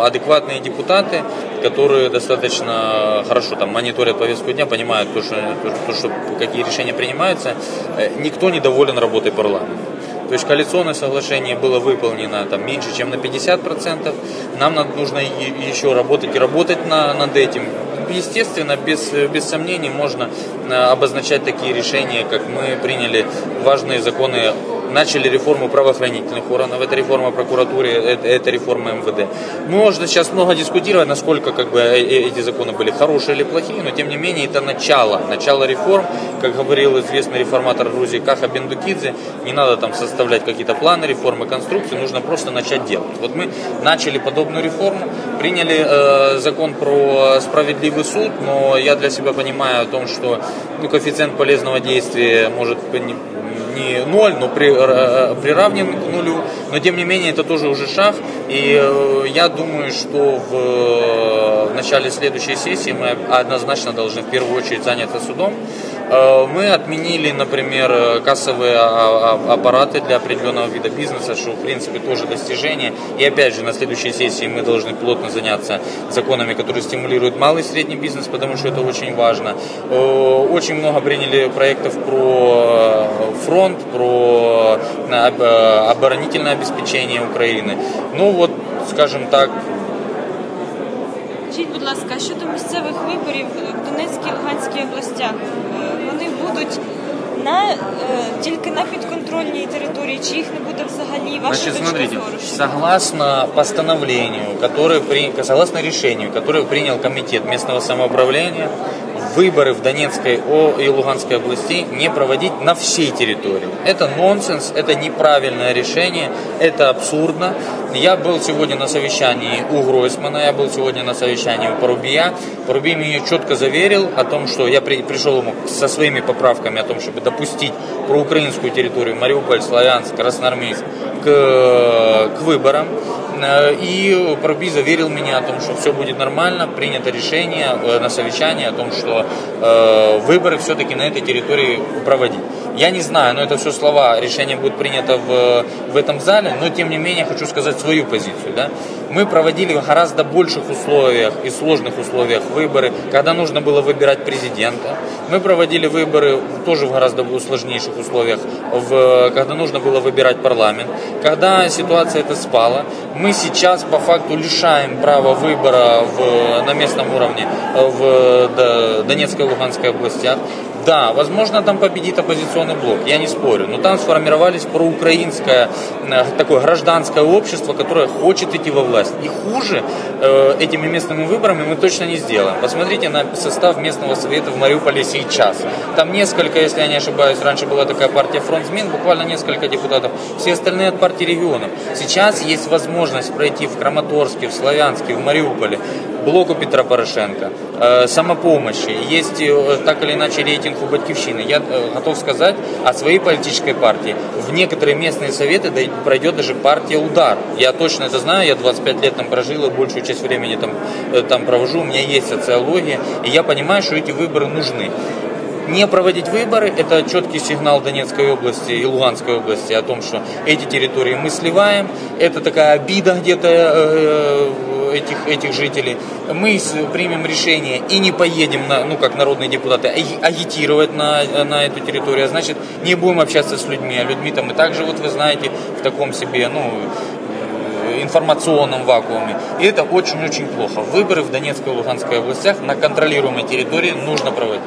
Адекватные депутаты, которые достаточно хорошо там мониторят повестку дня, понимают, то, что, то, что, какие решения принимаются, э, никто не доволен работой парламента. То есть коалиционное соглашение было выполнено там, меньше, чем на 50%. Нам нужно еще работать и работать на, над этим. Естественно, без, без сомнений можно э, обозначать такие решения, как мы приняли важные законы начали реформу правоохранительных органов, это реформа прокуратуры, это, это реформа МВД. Можно сейчас много дискутировать, насколько как бы, э, э, эти законы были хорошие или плохие, но тем не менее это начало, начало реформ, как говорил известный реформатор Грузии Каха Бендукидзе, не надо там составлять какие-то планы реформы, конструкции, нужно просто начать делать. Вот мы начали подобную реформу, приняли э, закон про справедливый суд, но я для себя понимаю о том, что ну, коэффициент полезного действия может не ноль, но при, э, приравнен к нулю. Но тем не менее это тоже уже шаг. И э, я думаю, что в, э, в начале следующей сессии мы однозначно должны в первую очередь заняться судом. Мы отменили, например, кассовые а, а, аппараты для определенного вида бизнеса, что в принципе тоже достижение. И опять же, на следующей сессии мы должны плотно заняться законами, которые стимулируют малый и средний бизнес, потому что это очень важно. Очень много приняли проектов про фронт, про э, э, оборонительное обеспечение України. Ну вот, скажем так. Скажіть, будь ласка, щодо місцевих виборів в Донецькій і Луганській областях, е, вони будуть на е, тільки на підконтрольній території, чи їх не буде взагалі? Ваша Значит, смотрите, согласно постановлению, которое при, согласно решению, которое принял комитет местного самоуправления, выборы в Донецкой и Луганской области не проводить на всей территории. Это нонсенс, это неправильное решение, это абсурдно. Я был сегодня на совещании у Гройсмана, я был сегодня на совещании у Порубия. Порубий меня четко заверил о том, что я при, пришел ему со своими поправками о том, чтобы допустить проукраинскую территорию Мариуполь, Славянск, Красноармейск к, к выборам. Э, и Парби заверил меня о том, что все будет нормально, принято решение э, на совещании о том, что э, выборы все-таки на этой территории проводить. Я не знаю, но это все слова, решение будет принято в, в этом зале, но тем не менее хочу сказать свою позицию. Да? Мы проводили в гораздо больших условиях и сложных условиях выборы, когда нужно было выбирать президента. Мы проводили выборы тоже в гораздо сложнейших условиях, в, когда нужно было выбирать парламент. Когда ситуация эта спала, мы сейчас по факту лишаем права выбора в, на местном уровне в Донецкой и Луганской областях. Да, возможно, там победит оппозиционный блок, я не спорю, но там сформировались проукраинское э, такое гражданское общество, которое хочет идти во власть. И хуже э, этими местными выборами мы точно не сделаем. Посмотрите на состав местного совета в Мариуполе сейчас. Там несколько, если я не ошибаюсь, раньше была такая партия «Фронтсмен», буквально несколько депутатов, все остальные от партии регионов. Сейчас есть возможность пройти в Краматорске, в Славянске, в Мариуполе, блоку Петра Порошенко, э, самопомощи, есть э, так или иначе рейтинг у Батьковщины. Я э, готов сказать о своей политической партии. В некоторые местные советы пройдет даже партия «Удар». Я точно это знаю, я 25 лет там прожил и большую часть времени там, там провожу, у меня есть социология, и я понимаю, что эти выборы нужны. Не проводить выборы – это четкий сигнал Донецкой области и Луганской области о том, что эти территории мы сливаем. Это такая обида где-то этих, этих жителей, мы примем решение и не поедем, на, ну, как народные депутаты, агитировать на, на эту территорию, а значит, не будем общаться с людьми, а людьми там и также, вот вы знаете, в таком себе, ну, информационном вакууме. И это очень-очень плохо. Выборы в Донецкой и Луганской областях на контролируемой территории нужно проводить.